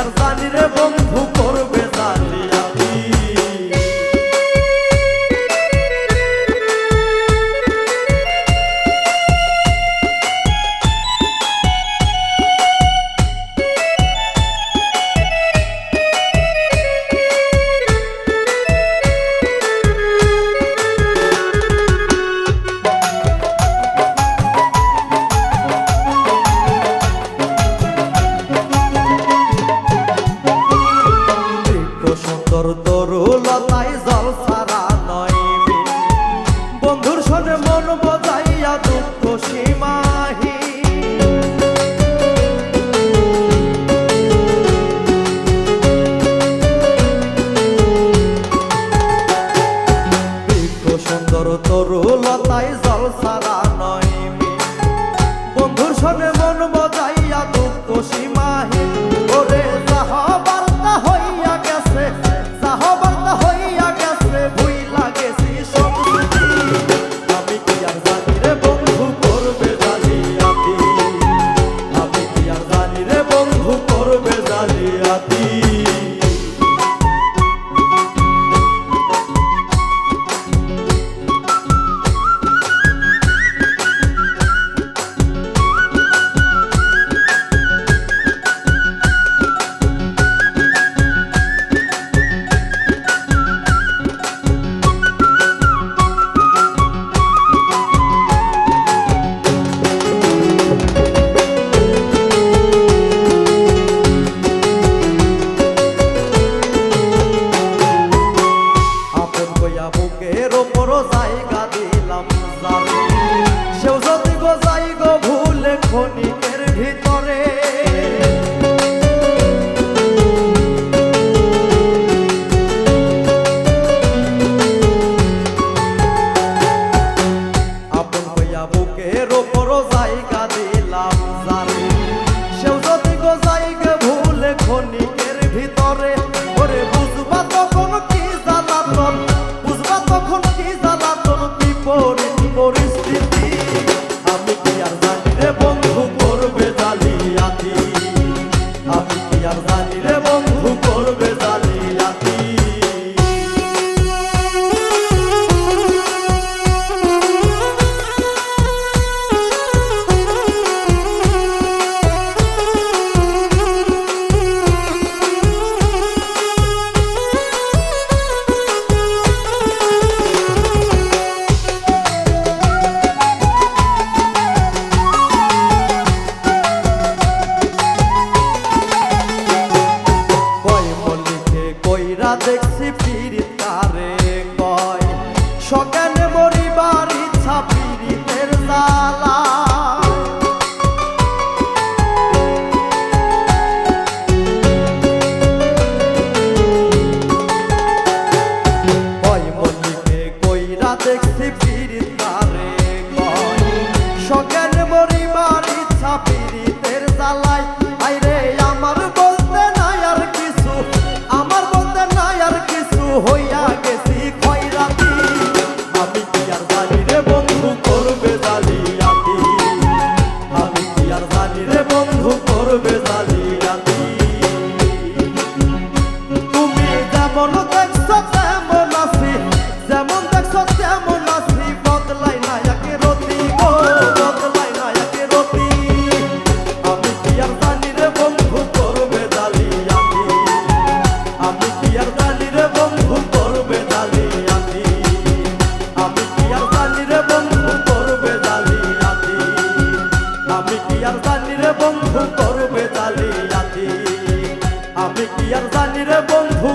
আর জানি রে বন্ধু করবে জালিয়া। জল সারা নয়। জায়গা ভুলে খনিকের ভিতরে। ওরে বুঝবা তখন কি জ্বালাতন? বুঝবা তখন কি জ্বালাতন? বিপদ সকেন বড়ি বাড়ি ছাপিরিতের দালা দেখছি পিড়িত তারে সকেন বড়ি বাড়ি ছাপিরিতের জ্বালায়। আইরে, আমার বলতে নাই আর কিছু, আমার বলতে নাই আর কিছু হই আমি কি আর জানি রে বন্ধু